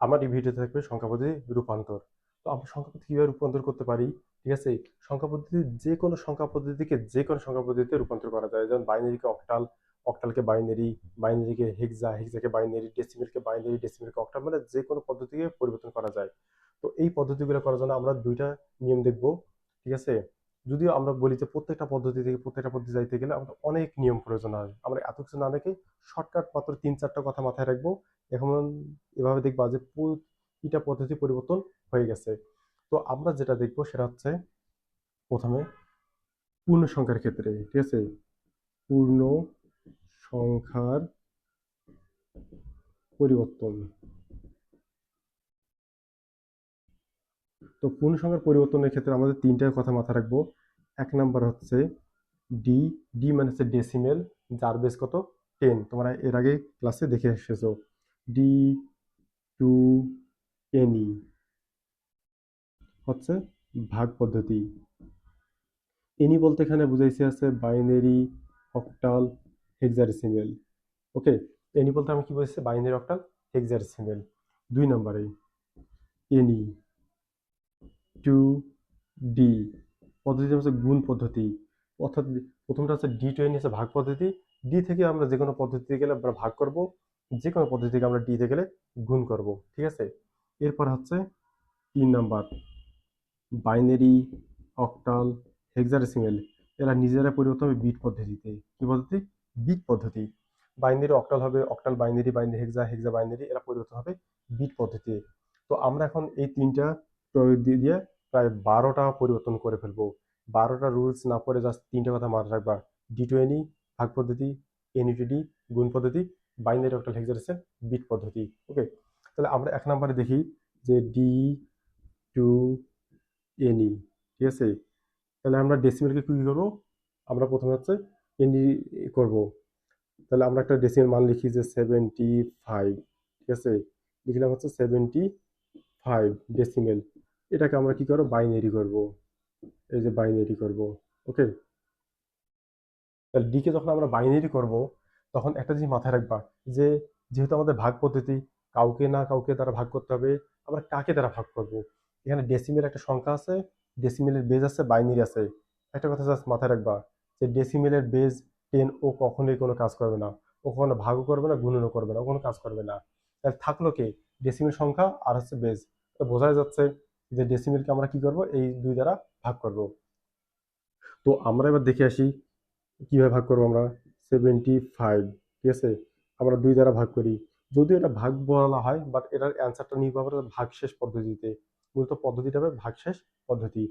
আমার এই ভিডিওতে থাকবে সংখ্যা পদ্ধতি রূপান্তর। তো আমরা সংখ্যা পদ্ধতি কীভাবে রূপান্তর করতে পারি? ঠিক আছে? সংখ্যা পদ্ধতি যে কোনো সংখ্যা পদ্ধতিকে যে কোনো সংখ্যা পদ্ধতিতে রূপান্তর করা যায়। যেমন বাইনারিকে অক্টাল অক্টালকে বাইনারি বাইনারিকে হেক্সা হেক্সাকে বাইনারি ডেসিমেলকে বাইনারি ডেসিমেলকে অক্টাল মানে যে কোনো পদ্ধতিকে পরিবর্তন করা যায়। তো এই পদ্ধতিগুলো করার জন্য আমরা দুইটা নিয়ম দেখব। ঠিক আছে? যদিও আমরা বলি যে প্রত্যেকটা পদ্ধতি থেকে, প্রত্যেকটা পদ্ধতি যাইতে গেলে আমাদের অনেক নিয়ম প্রয়োজন হয় আমরা এত কিছু না দেখে শর্টকাট মাত্র তিন, চারটা কথা মাথায় রাখব। এখন এভাবে দেখবা যে প্রতিটা পদ্ধতি পরিবর্তন হয়ে গেছে। তো আমরা যেটা দেখব সেটা হচ্ছে প্রথমে পূর্ণ সংখ্যার ক্ষেত্রে, ঠিক আছে? পূর্ণ সংখ্যার পরিবর্তন। তো পূর্ণ সংখ্যার পরিবর্তনের ক্ষেত্রে আমাদের তিনটা কথা মাথায় রাখব। এক নাম্বার হচ্ছে ডি ডি মানে হচ্ছে ডেসিমেল যার বেস কত? টেন তোমরা এর আগে ক্লাসে দেখে এসেছ। ডি টু এনই হচ্ছে ভাগ পদ্ধতি। এনি বলতে এখানে বুঝাইছে আছে binary octal hexadecimal okay any বলতে আমি কি বলছি বাইনারি অক্টাল হেক্সাডেসিমেল দুই নম্বরে এনি টু ডি পদ্ধতি হচ্ছে গুণ পদ্ধতি। অর্থাৎ প্রথমটা হচ্ছে ডি টু এন হচ্ছে ভাগ পদ্ধতি। ডি থেকে আমরা যে কোনো পদ্ধতিতে গেলে আমরা ভাগ করব। যে কোনো পদ্ধতি থেকে আমরা ডিতে গেলে গুণ করব। ঠিক আছে? এরপর হচ্ছে তিন নাম্বার। Binary, octal, hexadecimal. এরা নিজেরা পরিবর্তন হবে বিট পদ্ধতিতে। কি পদ্ধতি? বিট পদ্ধতি। বাইনারি, অক্টাল হবে octal binary binary, hexa hexa binary. এরা পরিবর্তন হবে বিট পদ্ধতিতে। তো আমরা এখন এই তিনটা প্রয়োগ দিয়ে প্রায় বারোটা পরিবর্তন করে ফেলব। বারোটা রুলস না পড়ে জাস্ট তিনটে কথা মাথায় রাখবা। ডি টু এনি ভাগ পদ্ধতি এনইটিডি গুণ পদ্ধতি বাইনারি অক্টাল হেক্সাডেসিমেল বিট পদ্ধতি ওকে তাহলে আমরা এক নম্বরে দেখি যে ডি টু এনই ঠিক আছে? তাহলে আমরা ডেসিমেলকে কী করব? আমরা প্রথমে হচ্ছে এনই করব। তাহলে আমরা একটা ডেসিমেল মান লিখি যে সেভেন্টি ফাইভ ঠিক আছে? লিখলাম হচ্ছে সেভেন্টি ফাইভ ডেসিমেল এটাকে আমরা কি করব? বাইনারি করব। এই যে বাইনারি করব। ওকে তাহলে ডিকে যখন আমরা বাইনারি করব, তখন একটা জিনিস মাথায় রাখবা যে, যেহেতু আমাদের ভাগ পদ্ধতি, কাউকে না কাউকে দ্বারা ভাগ করতে হবে, আমরা কাকে দ্বারা ভাগ করব? এখানে ডেসিমেল একটা সংখ্যা আছে ডেসিমেলের বেজ আছে বাইনারি আছে। একটা কথা জাস্ট মাথায় রাখবা যে ডেসিমেলের বেজ টেন ও কখনোই কোনো কাজ করবে না। ও কখনো ভাগও করবে না, গুণনও করবে না কোনো কাজ করবে না। তাহলে থাকল কে? ডেসিমেল সংখ্যা আর হচ্ছে বেজ বোঝাই যাচ্ছে যে ডেসিমেলকে আমরা কি করব? এই দুই দ্বারা ভাগ করব। তো আমরা এবার দেখে আসি কীভাবে ভাগ করব আমরা? সেভেন্টি ফাইভ ঠিক আছে? আমরা দুই দ্বারা ভাগ করি। যদিও এটা ভাগ বলা হয় বাট এটার অ্যান্সারটা নির্ভর করে ভাগশেষ পদ্ধতিতে। মূলত পদ্ধতিটা হবে ভাগশেষ পদ্ধতি।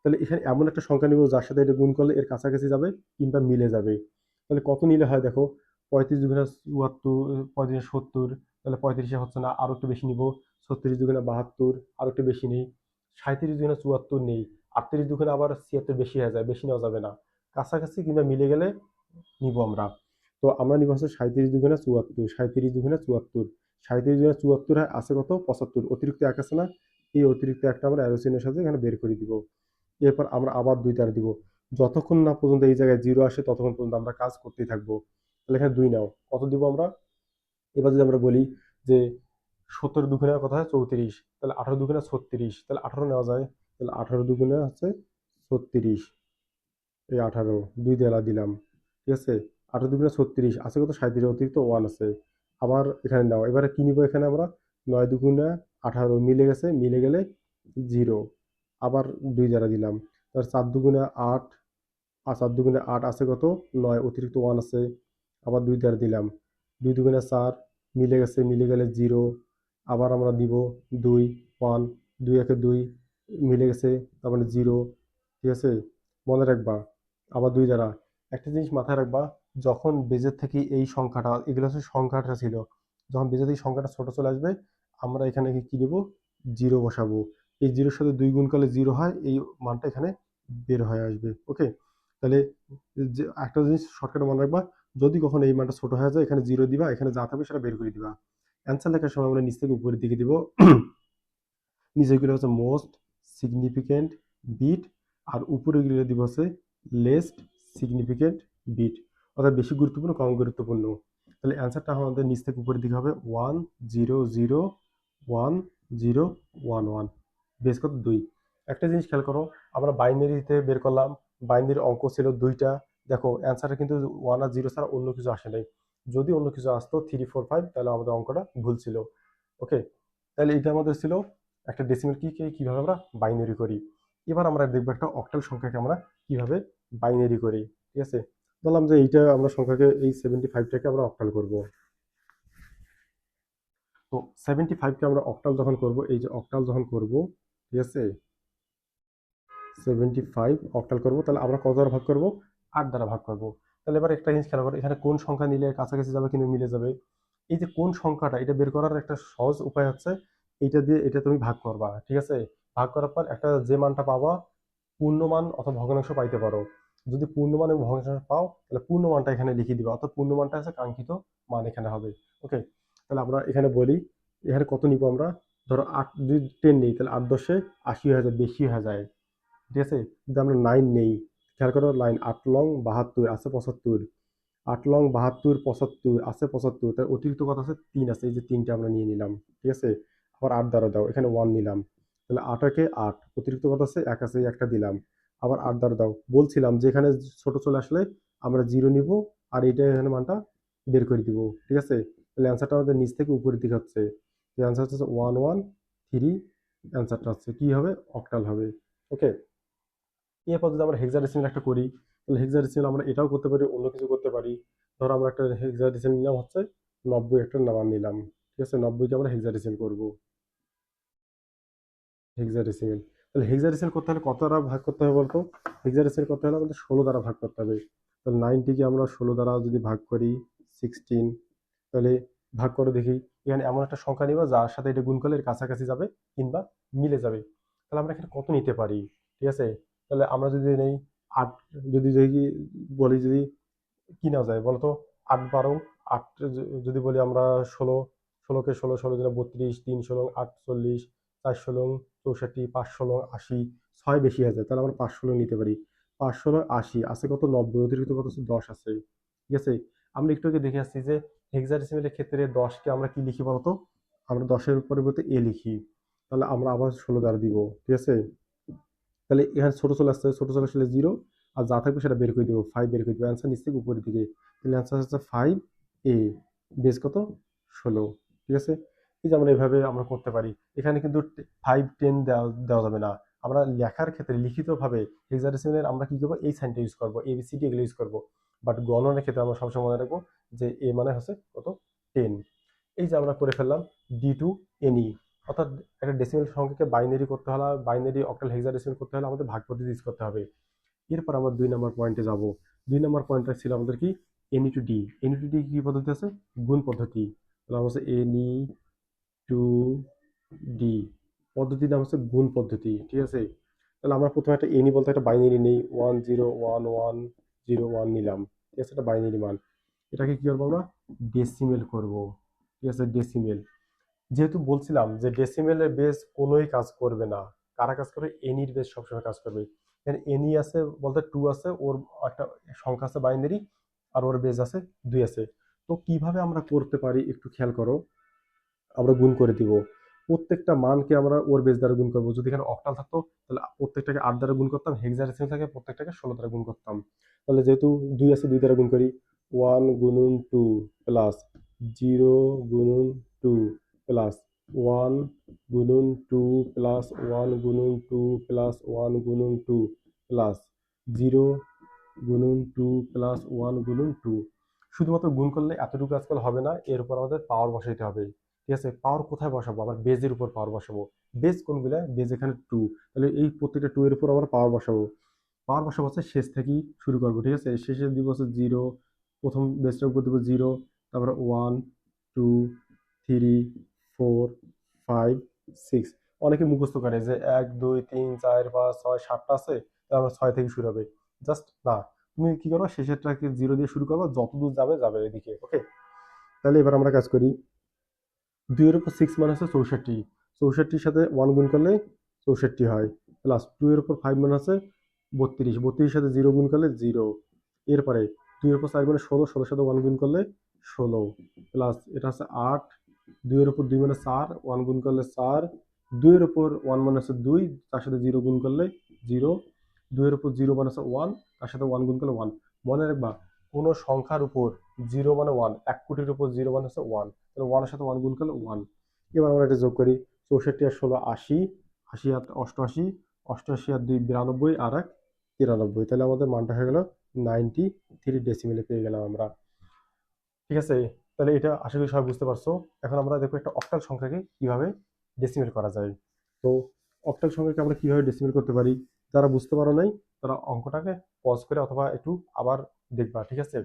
তাহলে এখানে এমন একটা সংখ্যা নিব, যার সাথে এটা গুণ করলে এর কাছাকাছি যাবে কিংবা মিলে যাবে। তাহলে কত নিলে হয় দেখো? পঁয়ত্রিশ দুগুণা চুয়াত্তর, পঁয়ত্রিশ সত্তর, তাহলে পঁয়ত্রিশে হচ্ছে না আরও একটু বেশি নিব। ছত্রিশ দুগুণা বাহাত্তর আরও একটু বেশি নেই। সাঁত্রিশ দুগুণা চুয়াত্তর নেই। আটত্রিশ দুগুণা আবার ছিয়াত্তর বেশি হয়ে যায়, বেশি নেওয়া যাবে না। কাছাকাছি কিংবা মিলে গেলে নিব আমরা। তো আমরা নিব হচ্ছে সাঁত্রিশ দুগুণা চুয়াত্তর সাঁত্রিশ দুগুণা চুয়াত্তর। সাঁত্রিশ দুগুণা চুয়াত্তর হয় আছে কত? পঁচাত্তর। অতিরিক্ত এক আছে না? এই অতিরিক্ত একটা আমরা অ্যারোসিনের সাথে এখানে বের করে দিব। এরপর আমরা আবার দুই তার দিব। যতক্ষণ না পর্যন্ত এই জায়গায় জিরো আসে, ততক্ষণ পর্যন্ত আমরা কাজ করতেই থাকব। তাহলে এখানে দুই নাও। কত দিব আমরা? এবার যদি আমরা বলি যে সত্তর দুগুণে কথা হয়? চৌত্রিশ। তাহলে আঠারো দুগুণে ছত্রিশ। তাহলে আঠারো নেওয়া যায়। তাহলে আঠারো দুগুণে হচ্ছে ছত্রিশ। এই আঠারো, দুই দেলা দিলাম। ঠিক আছে? আঠারো দুগুণে ছত্রিশ, আছে কত? সাঁত্রিশ অতিরিক্ত ওয়ান আছে। আবার এখানে নাও, এবারে কি নিব এখানে আমরা? নয় দুগুণে আঠারো মিলে গেছে, মিলে গেলে জিরো আবার দুই দ্বারা দিলাম। তার চার দুগুণে আট, আর চার দুগুণে আট আছে কত? নয়, অতিরিক্ত ওয়ান আছে। আবার দুই দ্বারা দিলাম। দুই দুগুণে চার, মিলে গেছে, মিলে গেলে জিরো আবার আমরা দিব দুই, ওয়ান, দুই, একে দুই মিলে গেছে, তার মানে জিরো, ঠিক আছে? মনে রাখবা, আবার দুই দ্বারা। একটা জিনিস মাথায় রাখবা, যখন বেজের থেকে এই সংখ্যাটা, এগুলো হচ্ছে সংখ্যাটা ছিল, যখন বেজের থেকে সংখ্যাটা ছোটো চলে আসবে, আমরা এখানে কি দেব জিরো বসাবো। এই জিরোর সাথে দুই গুণ করলে জিরো হয়, এই মানটা এখানে বের হয়ে আসবে, ওকে? তাহলে যে একটা জিনিস শর্টকাটে মনে রাখবা, যদি কখনো এই মানটা ছোট হয়ে যায়, এখানে জিরো দিবা, এখানে যা থাকবে সেটা বের করে দিবা। অ্যান্সার লেখার সময় আমরা নিচ থেকে উপরের দিকে দিব। নিচেগুলো হচ্ছে মোস্ট সিগনিফিকেন্ট বিট আর উপরেগুলো দিব হচ্ছে লেস্ট সিগনিফিকেন্ট বিট অর্থাৎ বেশি গুরুত্বপূর্ণ, কম গুরুত্বপূর্ণ। তাহলে অ্যান্সারটা আমাদের নিচ থেকে উপরের দিকে হবে one zero zero one zero one one বেশ কত দুই। একটা জিনিস খেয়াল করো, আমরা বাইনারিতে বের করলাম বাইনারির অঙ্ক ছিল দুইটা। দেখো অ্যান্সারটা কিন্তু ওয়ান আর জিরো ছাড়া অন্য কিছু আসে নাই। যদি অন্য কিছু আসতো থ্রি ফোর ফাইভ তাহলে আমাদের অঙ্কটা ভুল ছিল। ওকে তাহলে এটা আমাদের ছিল একটা ডেসিমেল কিকে কীভাবে আমরা বাইনারি করি। এবার আমরা দেখব একটা অক্টাল সংখ্যাকে আমরা কীভাবে বাইনারি করি। ঠিক আছে? বললাম যে এইটা আমরা সংখ্যাকে এই সেভেন্টি ফাইভটাকে আমরা অক্টাল করব। তো সেভেন্টি ফাইভকে আমরা অক্টাল যখন করব, এই যে অক্টাল যখন করব, ঠিক আছে? সেভেন্টি ফাইভ অক্টাল করব, তাহলে আমরা কত দ্বারা ভাগ করব? আট দ্বারা ভাগ করব। তাহলে এবার একটা জিনিস খেয়াল করো, এখানে কোন সংখ্যা নিলে কাছাকাছি যাবে কিন্তু মিলে যাবে? এই যে কোন সংখ্যাটা, এটা বের করার একটা সহজ উপায় হচ্ছে, এইটা দিয়ে এটা তুমি ভাগ করবা, ঠিক আছে? ভাগ করার পর একটা যে মানটা পাবা, পূর্ণমান অথবা ভগ্নাংশ পাইতে পারো। যদি পূর্ণমান এবং ভগ্নাংশ পাও, তাহলে পূর্ণমানটা এখানে লিখে দিবা, অর্থাৎ পূর্ণমানটা আছে কাঙ্ক্ষিত মান এখানে হবে, ওকে? তাহলে আমরা এখানে বলি, এখানে কত নিব আমরা? ধরো আট, যদি টেন নেই, তাহলে আট দশে আশি হয়ে যায়, বেশি হয়ে যায়, ঠিক আছে? যদি আমরা নাইন নেই খেয়াল করো লাইন আট লং, বাহাত্তর আছে পঁচাত্তর। আট লং, বাহাত্তর, পঁচাত্তর আছে পঁচাত্তর, তার অতিরিক্ত কথা আছে তিন আছে, এই যে তিনটা আমরা নিয়ে নিলাম, ঠিক আছে? আবার আট দ্বারা দাও, এখানে ওয়ান নিলাম। তাহলে আটাকে আট, অতিরিক্ত কথা আছে এক আছে একটা দিলাম। আবার আট দ্বারা দাও, বলছিলাম যে এখানে ছোট চলে আসলে আমরা জিরো নিব, আর এইটা এখানে মানটা বের করে দিব, ঠিক আছে? তাহলে অ্যান্সারটা আমাদের নিচ থেকে উপরের দিকে হচ্ছে। অ্যান্সার হচ্ছে ওয়ান ওয়ান থ্রি অ্যান্সারটা হচ্ছে কী হবে? অক্টাল হবে ওকে এরপর যদি আমরা হেক্সাডেসিমাল একটা করি, তাহলে হেক্সাডেসিমাল আমরা এটাও করতে পারি, অন্য কিছু করতে পারি। ধরো আমরা একটা হেক্সাডেসিমাল নিলাম হচ্ছে নব্বই একটা নাম্বার নিলাম। ঠিক আছে? নব্বইকে আমরা হেক্সাডেসিমাল করব। হেক্সাডেসিমাল তাহলে হেক্সাডেসিমাল করতে হলে কত দ্বারা ভাগ করতে হবে বলতো? হেক্সাডেসিমাল করতে হলে আমাদের ষোলো দ্বারা ভাগ করতে হবে। তাহলে নাইনটিকে আমরা ষোলো দ্বারা যদি ভাগ করি সিক্সটিন তাহলে ভাগ করে দেখি, এখানে এমন একটা সংখ্যা নিবা, যার সাথে এটা গুণ করলে এর কাছাকাছি যাবে কিংবা মিলে যাবে। তাহলে আমরা এখানে কত নিতে পারি? ঠিক আছে? তাহলে আমরা যদি নেই আট, যদি দেখি বলি যদি কিনা যায়, বলতো আট বারো, আট যদি বলি আমরা ষোলো, ষোলোকে ষোলো ষোলো দিনে বত্রিশ, তিন ষোলো আটচল্লিশ চার ষোলো, চৌষট্টি, পাঁচ ষোলো, আশি, ছয় বেশি হয়ে যায়, তাহলে আমরা পাঁচ ষোলো নিতে পারি। পাঁচ ষোলো, আশি, আছে কত নব্বই অতিরিক্ত কত দশ আছে, ঠিক আছে? আমরা একটু আগে দেখে আসছি যে হেক্সাডেসিমেলের ক্ষেত্রে দশকে আমরা কি লিখি বলতো? আমরা দশের পরিবর্তে এ লিখি, তাহলে আমরা আবার ষোলো দ্বারা দিব, ঠিক আছে? তাহলে এখানে ছোটো চলে আসছে ছোটো চলে আসলে জিরো আর যা থাকবে সেটা বের করে দেবো ফাইভ বের করে দেবো অ্যান্সার নিচ থেকে উপরের দিকে। তাহলে অ্যান্সার হচ্ছে ফাইভ এ বেস কত? ষোলো, ঠিক আছে? এই যে আমরা এভাবে আমরা করতে পারি। এখানে কিন্তু ফাইভ টেন দেওয়া দেওয়া যাবে না। আমরা লেখার ক্ষেত্রে, লিখিতভাবে হেক্সাডেসিমেলের আমরা কি করব? এই সাইনটা ইউজ করব এবিসিডি এগুলো ইউজ করব। বাট গণনার ক্ষেত্রে আমরা সবসময় মনে রাখব যে এ মানে হচ্ছে কত? টেন এই যে আমরা করে ফেললাম ডি টু এনই অর্থাৎ একটা ডেসিমেল সংখ্যাকে বাইনারি করতে হলে বাইনারি অক্টাল হেক্সাডেসিমেল করতে হলে আমাদের ভাগ পদ্ধতি ইউজ করতে হবে। এরপর আমরা দুই নম্বর পয়েন্টে যাব। দুই নম্বর পয়েন্টটা ছিল আমাদের কি? Any to D any to D কি পদ্ধতি আছে? গুণ পদ্ধতি। আমরা হচ্ছে এনি টু ডি পদ্ধতির নাম হচ্ছে গুণ পদ্ধতি, ঠিক আছে? তাহলে আমরা প্রথমে একটা এনি বলতে একটা বাইনারি নেই। One zero one one zero one নিলাম। ঠিক আছে? একটা বাইনারি মান। এটাকে কী করব আমরা? ডেসিমেল করব। ঠিক আছে? ডেসিমেল যেহেতু বলছিলাম যে ডেসিমেলের বেস কোনোই কাজ করবে না। কারা কাজ করবে? এনির বেস সবসময় কাজ করবে। এনি আছে বলতে টু আছে, ওর একটা সংখ্যা আছে বাইনারি আর ওর বেস আছে দুই আছে। তো কীভাবে আমরা করতে পারি একটু খেয়াল করো। আমরা গুণ করে দিব। প্রত্যেকটা মানকে আমরা ওর বেস দ্বারা গুণ করব। যদি এখানে অক্টাল থাকতো, তাহলে প্রত্যেকটাকে আট দ্বারা গুণ করতাম হেক্সাডেসিমাল থাকে, প্রত্যেকটাকে ষোলো দ্বারা গুণ করতাম। তাহলে যেহেতু দুই আছে, দুই দ্বারা গুণ করি ওয়ান গুণন টু প্লাস জিরো গুণন টু প্লাস ওয়ান গুণন টু প্লাস ওয়ান গুণন টু প্লাস ওয়ান গুণন টু প্লাস জিরো গুণন টু প্লাস ওয়ান গুণন টু। শুধুমাত্র গুণ করলে এতটুকু আজকাল হবে না, এর উপর আমাদের পাওয়ার বসাইতে হবে। ঠিক আছে? পাওয়ার কোথায় বসাবো? আবার বেজের উপর পাওয়ার বসাবো। বেজ কোনগুলা? বেজ এখানে টু তাহলে এই প্রত্যেকটা টু এর উপর আমরা পাওয়ার বসাবো। পাওয়ার বসাবো হচ্ছে শেষ থেকেই শুরু করব, ঠিক আছে? শেষে দিব হচ্ছে জিরো প্রথম বেজটার উপর দিব জিরো তারপরে one two three four five six অনেকে মুখস্থ করে যে এক, দুই, তিন, চার, পাঁচ, ছয়, সাতটা আছে, তারপর ছয় থেকে শুরু হবে। জাস্ট না। তুমি কি করো? শেষেরটাকে জিরো দিয়ে শুরু করব যত দূর যাবে যাবে এদিকে ওকে তাহলে এবার আমরা কাজ করি। দুইয়ের উপর সিক্স মানে হচ্ছে চৌষট্টি। চৌষট্টির সাথে ওয়ান গুণ করলে চৌষট্টি হয়। প্লাস এর উপর ফাইভ মানে আছে বত্রিশ। বত্রিশের সাথে জিরো গুণ করলে জিরো এরপরে দুইয়ের উপর চার মানে ষোলো, ষোলোর সাথে ওয়ান গুণ করলে ষোলো। প্লাস এটা হচ্ছে আট দুইয়ের উপর দুই মানে চার ওয়ান গুণ করলে চার। দুইয়ের উপর ওয়ান মানে হচ্ছে দুই, তার সাথে জিরো গুণ করলে জিরো দুইয়ের উপর জিরো মানে হচ্ছে ওয়ান তার সাথে ওয়ান গুণ করলে ওয়ান মনে রাখবা, কোনো সংখ্যার উপর জিরো মানে ওয়ান এক কোটির উপর জিরো মানে হচ্ছে ওয়ান তাহলে ওয়ানের সাথে ওয়ান গুণ করলে ওয়ান এবার আমরা এটা যোগ করি, চৌষট্টি আর ষোলো, আশি। আশি আর অষ্টআশি অষ্টআশি আর দুই, বিরানব্বই আর এক, তিরানব্বই। তাহলে আমাদের মানটা হয়ে গেল নাইনটি থ্রি ডেসিমেলে পেয়ে গেলাম আমরা। ঠিক আছে? তাহলে এটা আশা করি সবাই বুঝতে পারছ। এখন আমরা দেখব একটা অক্টাল সংখ্যাকে কীভাবে ডেসিমেল করা যায়। তো অক্টাল সংখ্যাকে আমরা কীভাবে ডেসিমেল করতে পারি, যারা বুঝতে পারো নাই, তারা অঙ্কটাকে পজ করে অথবা একটু আবার দেখবা, ঠিক আছে?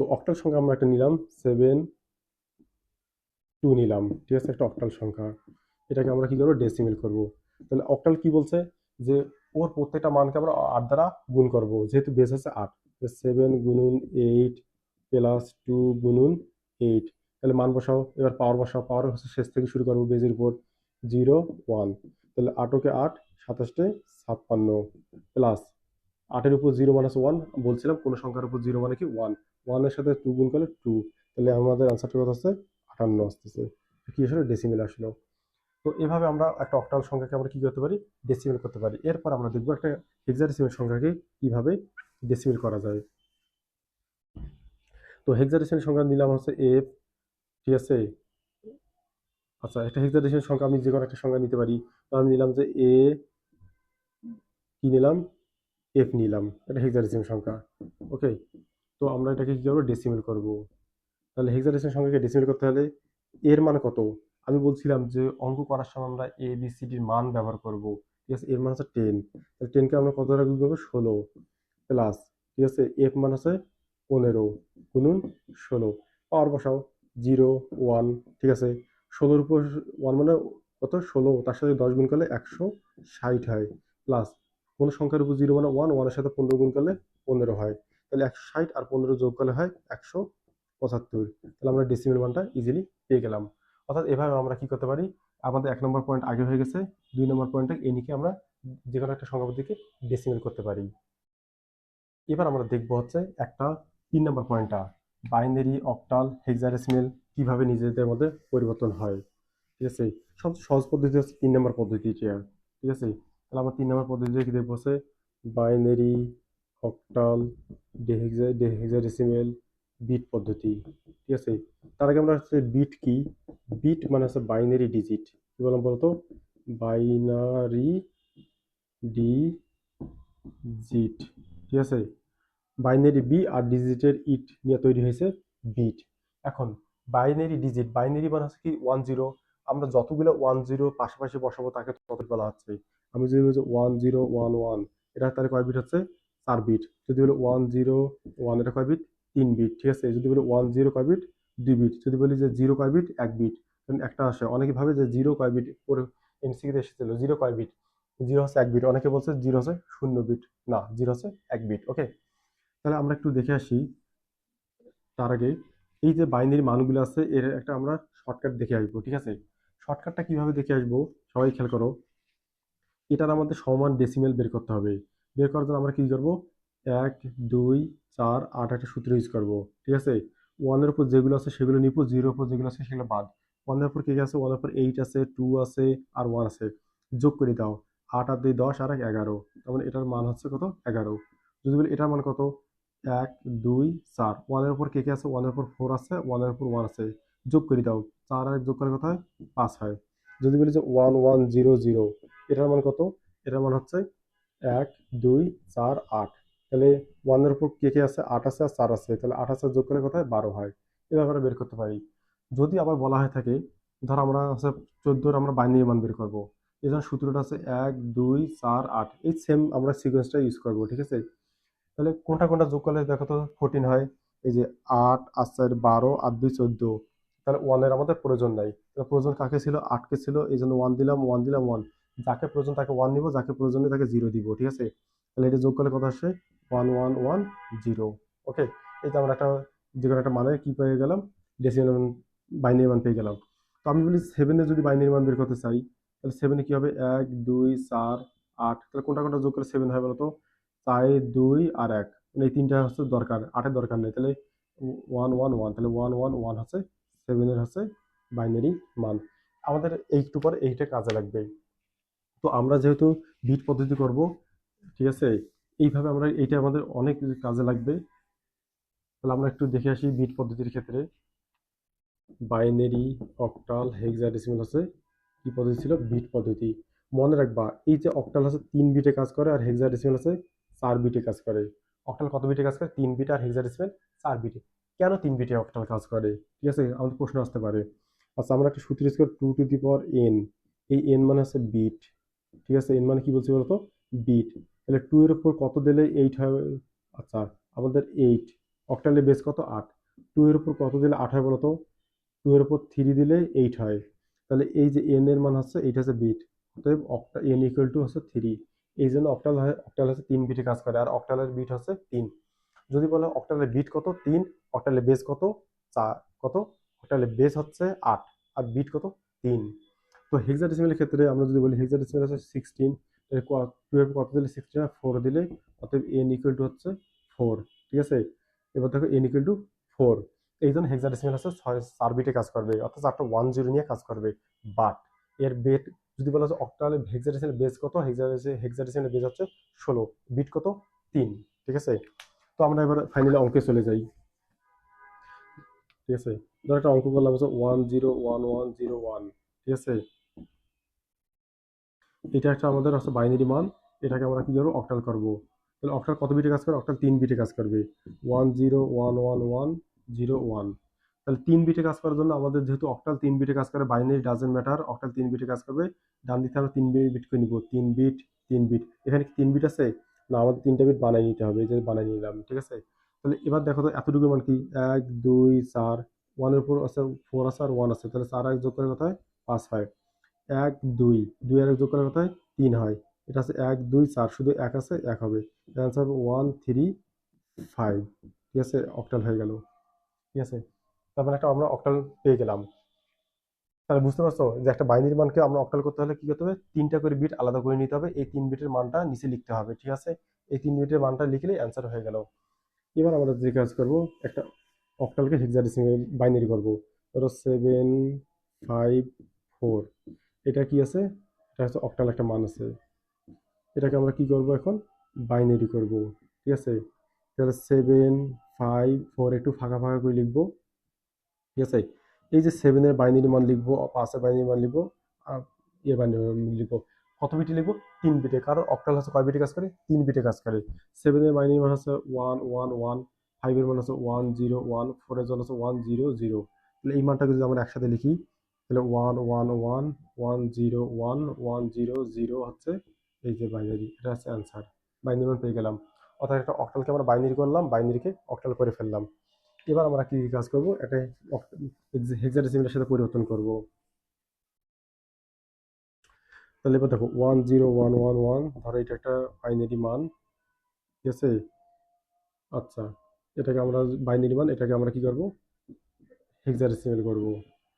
তো অক্টাল সংখ্যা আমরা একটা নিলাম সেভেন টু নিলাম, ঠিক আছে? একটা অক্টাল সংখ্যা। এটাকে আমরা কি করব? ডেসিমেল করব। তাহলে অক্টাল কি বলছে? যে ওর প্রত্যেকটা মানকে আমরা আট দ্বারা গুণ করব, যেহেতু বেস আছে আট। সেভেন গুণুন এইট প্লাস টু গুণুন এইট। তাহলে মান বসাও, এবার পাওয়ার বসাও পাওয়ার হচ্ছে শেষ থেকে শুরু করব বেজের উপর জিরো ওয়ান তাহলে আটকে আট সাতাশটে ছাপ্পান্ন। প্লাস আটের উপর জিরো মানে ওয়ান বলছিলাম কোনো সংখ্যার উপর জিরো মানে কি? ওয়ান ওয়ানের সাথে টু গুণ করলে টু তাহলে আমাদের আনসারটা কত আসছে? আটান্ন আসতেছে। কি আসলে? ডেসিমেল আসলো। তো এভাবে আমরা একটা অক্টাল সংখ্যাকে আমরা কি করতে পারি? ডেসিমেল করতে পারি। এরপর আমরা দেখব একটা হেক্সাডেসিমেল সংখ্যাকে কীভাবে ডেসিমেল করা যায়। তো হেক্সাডেসিমেল সংখ্যা নিলাম হচ্ছে এফ ঠিক আছে? আচ্ছা একটা হেক্সাডেসিমেল সংখ্যা আমি যে কোনো একটা সংখ্যা নিতে পারি। তো আমি নিলাম যে এ কি নিলাম? এফ নিলাম এটা হেক্সাডেসিমেল সংখ্যা ওকে তো আমরা এটাকে কি করব? ডেসিমেল করব। তাহলে হেক্সাডেসিমেল সংখ্যাকে ডেসিমেল করতে হলে এর মান কত? আমি বলছিলাম যে অঙ্ক করার সময় আমরা এ বি সি ডির মান ব্যবহার করব। ঠিক আছে, এর মান হচ্ছে টেন তাহলে টেনকে আমরা কত দ্বারা করব ষোলো প্লাস ঠিক আছে? এফ মান হচ্ছে পনেরো গুণুন ষোলো। পাওয়ার বসাও, জিরো, ওয়ান, ঠিক আছে? ষোলোর উপর, ওয়ান মানে কত? ষোলো, তার সাথে দশ গুণ করলে একশো ষাট হয়। প্লাস কোনো সংখ্যার উপর জিরো মানে ওয়ান, ওয়ানের সাথে পনেরো গুণ করলে পনেরো হয়। তাহলে একশো ষাট আর পনেরো যোগ করলে হয় একশো পঁচাত্তর। তাহলে আমরা ডেসিমেল মানটা ইজিলি পেয়ে গেলাম। অর্থাৎ এভাবে আমরা কি করতে পারি? আমাদের এক নম্বর পয়েন্ট আগে হয়ে গেছে, দুই নম্বর পয়েন্টে এনিকে আমরা যে কোনো একটা সংখ্যা পদ্ধতিকে ডেসিমেল করতে পারি। এবার আমরা দেখব হচ্ছে একটা তিন নম্বর পয়েন্টটা বাইনারি অক্টাল হেক্সাডেসিমেল কীভাবে নিজেদের মধ্যে পরিবর্তন হয়? ঠিক আছে? সবচেয়ে সহজ পদ্ধতি হচ্ছে তিন নম্বর পদ্ধতিটা ঠিক আছে? তাহলে আমার তিন নম্বর পদ্ধতিতে কি দেখব হচ্ছে? বাইনারি অক্টাল ডেহেক্সাডেসিমেল বিট পদ্ধতি, ঠিক আছে? তার আগে আমরা হচ্ছে বিট কি? বিট মানে হচ্ছে বাইনারি ডিজিট কি বললাম বলতো? বাইনারি ডিজিট ঠিক আছে? বাইনারি বি আর ডিজিটের ইট নিয়ে তৈরি হয়েছে বিট এখন বাইনারি ডিজিট, বাইনারি মানে হচ্ছে কি ওয়ান জিরো আমরা যতগুলো ওয়ান জিরো পাশাপাশি বসাবো তাকে তত বলা হচ্ছে। আমি যদি বলি ওয়ান জিরো ওয়ান ওয়ান এটা তাহলে কয় বিট হচ্ছে? চার বিট যদি বলি ওয়ান জিরো ওয়ান এটা কয় বিট তিন বিট ঠিক আছে? যদি বলি ওয়ান জিরো কয় বিট দুই বিট যদি বলি যে জিরো কয় বিট এক বিট একটা আসে, অনেকে ভাবে যে জিরো কয় বিট পরে এমসিকিতে এসেছিল জিরো কয় বিট জিরো হচ্ছে এক বিট অনেকে বলছে জিরো হচ্ছে শূন্য বিট না জিরো হচ্ছে এক বিট ওকে তাহলে আমরা একটু দেখে আসি তার আগে এই যে বাইনারি মানগুলো আছে, এর একটা আমরা শর্টকাট দেখে আসব, ঠিক আছে? শর্টকাটটা কীভাবে দেখে আসব? সবাই খেয়াল করো। এটার আমাদের সমান ডেসিমেল বের করতে হবে। বের করার জন্য আমরা কি করব? এক, দুই, চার, আট একটা সূত্র ইউজ করব, ঠিক আছে? ওয়ানের উপর যেগুলো আছে সেগুলো নিব জিরোর উপর যেগুলো আছে সেগুলো বাদ। ওয়ানের উপর কে আছে? ওয়ানের উপর এইট আছে টু আছে, আর ওয়ান আছে। যোগ করে দাও। আট আর দুই, দশ, আর এক, এগারো। তার মানে এটার মান হচ্ছে কত? এগারো। যদি বলি এটার মান কত? এক, দুই, চার। ওয়ানের উপর কে কে আছে? ওয়ানের উপর ফোর আছে ওয়ানের উপর ওয়ান আছে। যোগ করে দাও। চার আর যোগ করে কত হয়, পাঁচ হয়। যদি বলি যে ওয়ান ওয়ান, জিরো জিরো, এটার মান কত? এটার মান হচ্ছে এক, দুই, চার, আট। তাহলে ওয়ানের উপর কে কে আছে? আট আছে আর চার আছে। তাহলে আট আছে যোগ করে কত হয়, বারো হয়। এভাবে আমরা বের করতে পারি। যদি আবার বলা হয়ে থাকে, ধর আমরা হচ্ছে চোদ্দোর আমরা বাইনারি মান বের করব। এই সূত্রটা আছে এক, দুই, চার, আট। এই সেম আমরা সিকোয়েন্সটা ইউজ করব, ঠিক আছে? তাহলে কোনটা কোনটা যোগ করলে দেখো তো ফোরটিন হয়। এই যে আট আর চার, বারো আর দুই, চোদ্দ। তাহলে ওয়ানের আমাদের প্রয়োজন নাই। তাহলে প্রয়োজন কাকে ছিল? আটকে ছিল। এই জন্য ওয়ান দিলাম ওয়ান দিলাম ওয়ান যাকে প্রয়োজন তাকে ওয়ান নিব, যাকে প্রয়োজন নেই তাকে জিরো দিব, ঠিক আছে? তাহলে এটা যোগ করলে কত আসে? One one one zero okay এই তো আমরা একটা যে কোনো একটা মানে কি পেয়ে গেলাম? ডেসিমেল বাইনারি মান পেয়ে গেলাম। তো আমি বলি সেভেনে যদি বাইনারি মান বের করতে চাই, তাহলে সেভেনে কী হবে? এক, দুই, চার, আট। তাহলে কোনটা কোনটা যোগ করলে সেভেন হয় বলতো চার, দুই আর এক। মানে এই তিনটা হচ্ছে দরকার, আটের দরকার নেই। তাহলে ওয়ান ওয়ান ওয়ান। তাহলে ওয়ান ওয়ান ওয়ান হচ্ছে সেভেনের হচ্ছে বাইনারি মান। আমাদের এইটু পর এইটা কাজে লাগবে। তো আমরা যেহেতু বিট পদ্ধতি করব, ঠিক আছে? এইভাবে আমরা এইটা আমাদের অনেক কাজে লাগবে। তাহলে আমরা একটু দেখে আসি বিট পদ্ধতির ক্ষেত্রে। বাইনারি অক্টাল হেক্সাডেসিমাল আছে কি পদ্ধতি ছিল? বিট পদ্ধতি। মনে রাখবা, এই যে অক্টাল আছে তিন বিটে কাজ করে আর হেক্সাডেসিমাল আছে চার বিটে কাজ করে। অক্টাল কত বিটে কাজ করে? তিন বিট আর হেক্সাডেসিমাল চার বিটে। কেন তিন বিটে অক্টাল কাজ করে? ঠিক আছে, আমাদের প্রশ্ন আসতে পারে। আচ্ছা আমরা একটা সূত্র use two to the power N এই এন মানে হচ্ছে বিট। ঠিক আছে এন মানে কি বলছি বলতো? বিট। তাহলে টু এর উপর কত দিলে এইট হয়? আচ্ছা আমাদের এইট অক্টালের বেস কত? আট। টু এর উপর কত দিলে আট হয় বলতো? টু এর উপর থ্রি দিলে এইট হয়। তাহলে এই যে এন এর মান হচ্ছে এইট হচ্ছে বিট। অতএব অক্টা এন ইকুয়াল টু হচ্ছে থ্রি এই জন্য অক্টাল অক্টাল হচ্ছে তিন বিটে কাজ করে, আর অক্টালের বিট হচ্ছে তিন। যদি বলে অক্টালের বিট কত? তিন অক্টালের বেস কত? চার, কত? অক্টালের বেস হচ্ছে আট, আর বিট কত? তিন। তো হেক্সাডেসিমেলের ক্ষেত্রে আমরা যদি বলি হেক্সাডেসিমেল হচ্ছে সিক্সটিন টু এর কত দিলে সিক্সটিন আর ফোর দিলে, অতএব এন ইকুয়াল টু হচ্ছে ফোর ঠিক আছে? এবার দেখো এন ইকুয়াল টু ফোর এই জন্য হেক্সাডেসিমেল হচ্ছে ছয়, চার বিটে কাজ করবে, অর্থাৎ চারটা ওয়ান জিরো নিয়ে কাজ করবে। বাট এর বেট যদি বলা হয় অক্টালে হেক্সাডেসিমেল বেস কত? হেক্সাডেসিমেল বেস হচ্ছে ষোলো। বিট কত? তিন। ঠিক আছে? তো আমরা এবার ফাইনালি অঙ্কে চলে যাই। ঠিক আছে? ধর একটা অঙ্ক করলাম হচ্ছে one zero one one zero one ঠিক আছে? এটা একটা আমাদের হচ্ছে বাইনারি মান। এটাকে আমরা কি করব? অক্টাল করব। তাহলে অক্টাল কত বিটে কাজ করে? অক্টাল তিন বিটে কাজ করবে। One zero one one one zero one তাহলে তিন বিটে কাজ করার জন্য আমাদের যেহেতু অক্টাল তিন বিটে কাজ করে বাইনারি ডাজেন্ট ম্যাটার অক্টাল তিন বিটে কাজ করবে, ডান দিকে আমরা তিন বিট করে নিব, তিন বিট তিন বিট। এখানে কি তিন বিট আছে? না, আমাদের তিনটা বিট বানাই নিতে হবে যে বানাই নিলাম, ঠিক আছে? তাহলে এবার দেখো তো এতটুকু মান কি? এক, দুই, চার ওয়ানের উপর আছে ফোর আছে আর ওয়ান আছে, তাহলে চার এক যোগ করে হয়? পাঁচ হয়। এক, দুই দুই আর এক যোগ করে হয়? তিন হয়। এটা আছে এক, দুই, চার, শুধু এক আছে, এক হবে। অ্যান্সার ওয়ান থ্রি ফাইভ ঠিক আছে? অক্টাল হয়ে গেল, ঠিক আছে? তার মানে একটা আমরা অক্টাল পেয়ে গেলাম। তাহলে বুঝতে পারছ যে একটা বাইনারি মানকে আমরা অক্টাল করতে হলে কি করতে হবে? তিনটা করে বিট আলাদা করে নিতে হবে। এই তিন বিটের মানটা নিচে লিখতে হবে, ঠিক আছে? এই তিন বিটের মানটা লিখলেই অ্যান্সার হয়ে গেল। এবার আমরা যে কাজ করব, একটা অক্টালকে হেক্সাডেসিমাল বাইনারি করব। ধরো সেভেন ফাইভ ফোর এটা কি আছে? এটা হচ্ছে অক্টাল একটা মান আছে। এটাকে আমরা কি করব এখন? বাইনারি করব, ঠিক আছে? তাহলে সেভেন ফাইভ ফোর একটু ফাঁকা ফাঁকা করে লিখব। ঠিক আছে? এই যে সেভেনের বাইনারি মান লিখব পাঁচের বাইনারি মান লিখব, আর ইয়ে বাইনারি মান লিখব। কত বিটে লিখব তিন বিটে, কারণ অক্টাল হচ্ছে কয় বিটে কাজ করে? তিন বিটে কাজ করে। সেভেনের বাইনারি মান হচ্ছে ওয়ান ওয়ান ওয়ান ফাইভের মান হচ্ছে ওয়ান জিরো ওয়ান ফোরের জন্য হচ্ছে ওয়ান জিরো জিরো তাহলে এই মানটাকে যদি আমরা একসাথে লিখি, তাহলে one one one one zero one one zero zero হচ্ছে এই যে বাইনারি এটা হচ্ছে অ্যান্সার বাইনারি মান পেয়ে গেলাম। অর্থাৎ একটা অক্টালকে আমরা বাইনারি করলাম বাইনারিকে অক্টাল করে ফেললাম। এবার আমরা কি কাজ করব? এটা হেক্সাডেসিমেলের সাথে পরিবর্তন করব। তাহলে এবার দেখো one zero one one one ধরো এটা একটা বাইনারি মান, ঠিক আছে? আচ্ছা এটাকে আমরা বাইনারি মান, এটাকে আমরা কি করব? হেক্সাডেসিমেল করব।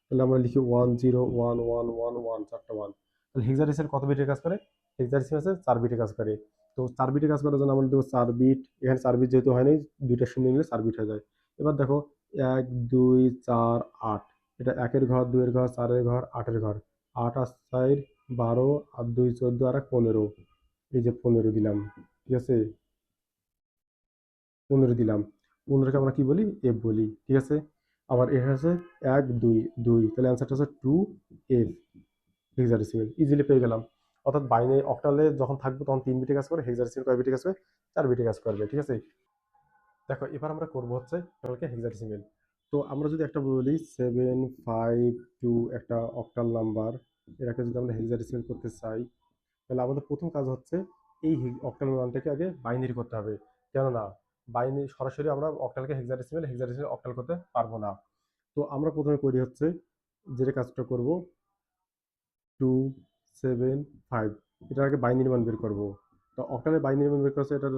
তাহলে আমরা লিখি one zero one one one one চারটা ওয়ান তাহলে হেক্সাডেসিমেল কত বিটের কাজ করে? হেক্সাডেসিমেল আছে, চার বিটের কাজ করে। তো চার বিটে কাজ করার জন্য আমরা দেবো চার বিট এখানে চার বিট যেহেতু হয়নি, দুইটা শূন্য নিলে চার বিট হয়ে যায়। এবার দেখো, এক, দুই, চার, আট। এটা একের ঘর, দুইয়ের ঘর, চারের ঘর, আটের ঘর। আট আর চার, বারো আর দুই, চোদ্দ আর এক, পনেরো। এই যে পনেরো দিলাম, ঠিক আছে? পনেরো দিলাম। পনেরোকে আমরা কি বলি? এফ বলি, ঠিক আছে? আবার এ হচ্ছে এক, দুই দুই। তাহলে অ্যান্সারটা হচ্ছে টু এফ হেক্সাডেসিমেল ইজিলি পেয়ে গেলাম। অর্থাৎ বাইনে অক্টালে যখন থাকব, তখন তিন বিটে কাজ করে হেক্সাডেসিমেল কয় বিটে কাজ করে? চার বিটে কাজ করবে, ঠিক আছে? দেখো, এবার আমরা করব হচ্ছে টোটালকে হেক্সাডেসিমেল তো আমরা যদি একটা বলি সেভেন ফাইভ টু একটা অক্টাল নাম্বার এটাকে যদি আমরা হেক্সাডেসিমেল করতে চাই, তাহলে আমাদের প্রথম কাজ হচ্ছে এই অক্টাল মানটাকে আগে বাইনারি করতে হবে। কেননা বাইনারি সরাসরি আমরা অক্টালকে হেক্সাডেসিমেল হেক্সাডেসিমেল অক্টাল করতে পারব না। তো আমরা প্রথমে করি হচ্ছে যেটা কাজটা করব টু সেভেন ফাইভ এটার আগে বাইনারি মান বের করব। তো অক্টালের বাইনারি মান বের করছে এটা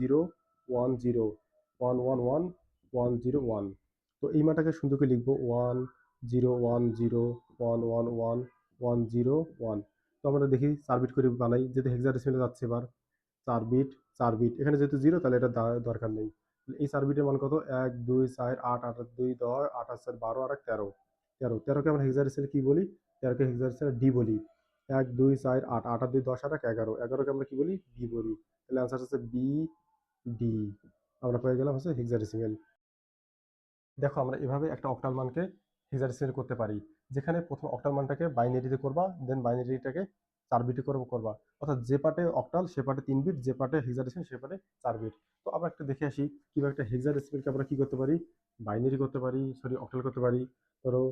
zero one zero one one one one zero one তো এই মানটাকে সুন্দর করে লিখব? One zero one zero one one one one zero one তো আমরা দেখি চার বিট করে বানাই, যেহেতু হেক্সাডেসিমেলে যাচ্ছে এবার। চার বিট চার বিট এখানে যেহেতু জিরো তাহলে এটা দরকার নেই। এই চার বিটের মান কত? এক, দুই, চার, আট আট, দুই, দশ আর চার, বারো, আর এক, তেরো। তেরো। তেরোকে আমরা হেক্সাডেসিমেল কি বলি? তেরোকে হেক্সাডেসিমেল ডি বলি। এক, দুই, চার, আট আট দুই, দশ, আর এক, এগারো। এগারোকে আমরা কী বলি? বি বলি। তাহলে অ্যান্সার হচ্ছে বি ডি আমরা পেয়ে গেলাম হচ্ছে হেক্সাডেসিমেল দেখো আমরা এভাবে একটা অক্টাল মানকে হেক্সাডেসিমেল করতে পারি, যেখানে প্রথম অক্টাল মানটাকে বাইনারিতে করবা দেন বাইনারিটাকে চার বিটে করব, করবা। অর্থাৎ যে পার্টে অক্টাল সে পার্টে তিন বিট যে পার্টে হেক্সাডেসিমেল সে পার্টে চার বিট তো আমরা একটা দেখে আসি, কীভাবে একটা হেক্সাডেসিমেলকে আমরা কি করতে পারি? বাইনারি করতে পারি সরি অক্টাল করতে পারি। ধরো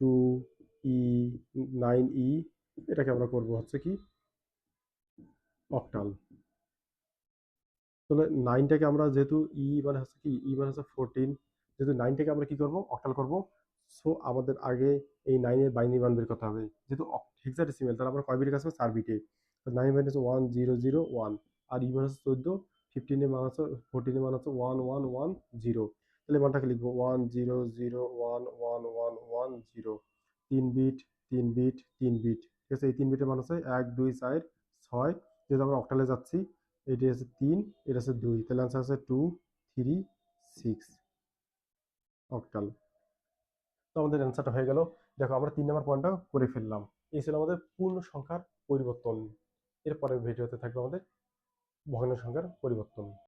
টু ই নাইন ই এটাকে আমরা করব হচ্ছে কি? অক্টাল তাহলে নাইনটাকে আমরা যেহেতু ই মানে হচ্ছে কি ই মানে হচ্ছে ফোরটিন যেহেতু নাইনটাকে আমরা কি করব? অক্টাল করব। সো আমাদের আগে এই নাইনের বাইনারি মান বের করতে হবে। যেহেতু হেক্সাডেসিমেল তাহলে আমরা কয় বিটের কাছে চার বিটে তো নাইন মানে হচ্ছে ওয়ান জিরো জিরো ওয়ান আর ই মানে হচ্ছে চোদ্দ ফিফটিনের মান হচ্ছে ফোরটিনের মান হচ্ছে ওয়ান ওয়ান ওয়ান জিরো তাহলে মানটাকে লিখব one zero zero one one one one zero তিন বিট তিন বিট তিন বিট ঠিক আছে? এই তিন বিটের মান হচ্ছে এক, দুই, চার, ছয়। যেহেতু আমরা অক্টালে যাচ্ছি এটি আছে তিন, এটা আছে দুই, তাহলে আনসার আছে টু থ্রি সিক্স অক্টাল তো আমাদের অ্যান্সারটা হয়ে গেল। দেখো, আমরা তিন নম্বর পয়েন্টটা করে ফেললাম। এই ছিল আমাদের পূর্ণ সংখ্যার পরিবর্তন। এরপরে ভিডিওতে থাকবে আমাদের ভগ্ন সংখ্যার পরিবর্তন।